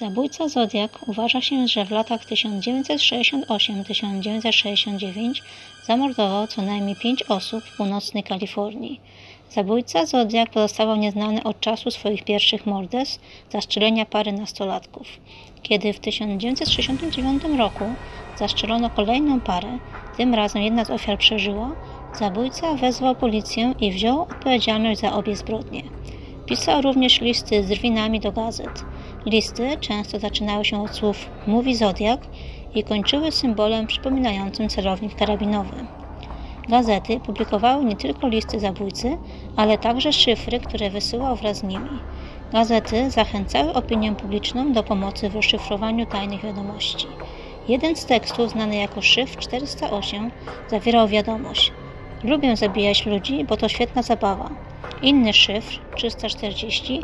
Zabójca Zodiak uważa się, że w latach 1968-1969 zamordował co najmniej pięć osób w północnej Kalifornii. Zabójca Zodiak pozostawał nieznany od czasu swoich pierwszych morderstw, zastrzelenia pary nastolatków. Kiedy w 1969 roku zastrzelono kolejną parę, tym razem jedna z ofiar przeżyła, zabójca wezwał policję i wziął odpowiedzialność za obie zbrodnie. Pisał również listy z drwinami do gazet. Listy często zaczynały się od słów mówi Zodiak i kończyły symbolem przypominającym celownik karabinowy. Gazety publikowały nie tylko listy zabójcy, ale także szyfry, które wysyłał wraz z nimi. Gazety zachęcały opinię publiczną do pomocy w rozszyfrowaniu tajnych wiadomości. Jeden z tekstów, znany jako szyfr 408, zawierał wiadomość: Lubię zabijać ludzi, bo to świetna zabawa. Inny szyfr 340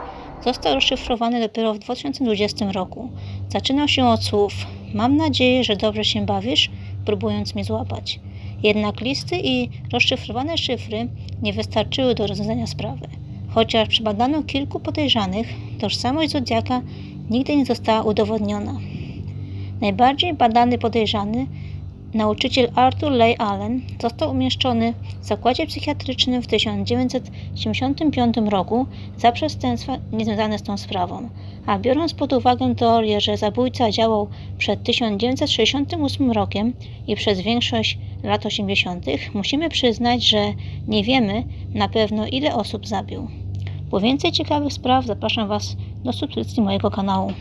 został rozszyfrowany dopiero w 2020 roku. Zaczynał się od słów: Mam nadzieję, że dobrze się bawisz, próbując mnie złapać. Jednak listy i rozszyfrowane szyfry nie wystarczyły do rozwiązania sprawy. Chociaż przebadano kilku podejrzanych, tożsamość Zodiaka nigdy nie została udowodniona. Najbardziej badany podejrzany, nauczyciel Arthur Leigh Allen, został umieszczony w zakładzie psychiatrycznym w 1975 roku za przestępstwa niezwiązane z tą sprawą. A biorąc pod uwagę teorię, że zabójca działał przed 1968 rokiem i przez większość lat 80., musimy przyznać, że nie wiemy na pewno ile osób zabił. Po więcej ciekawych spraw zapraszam Was do subskrypcji mojego kanału.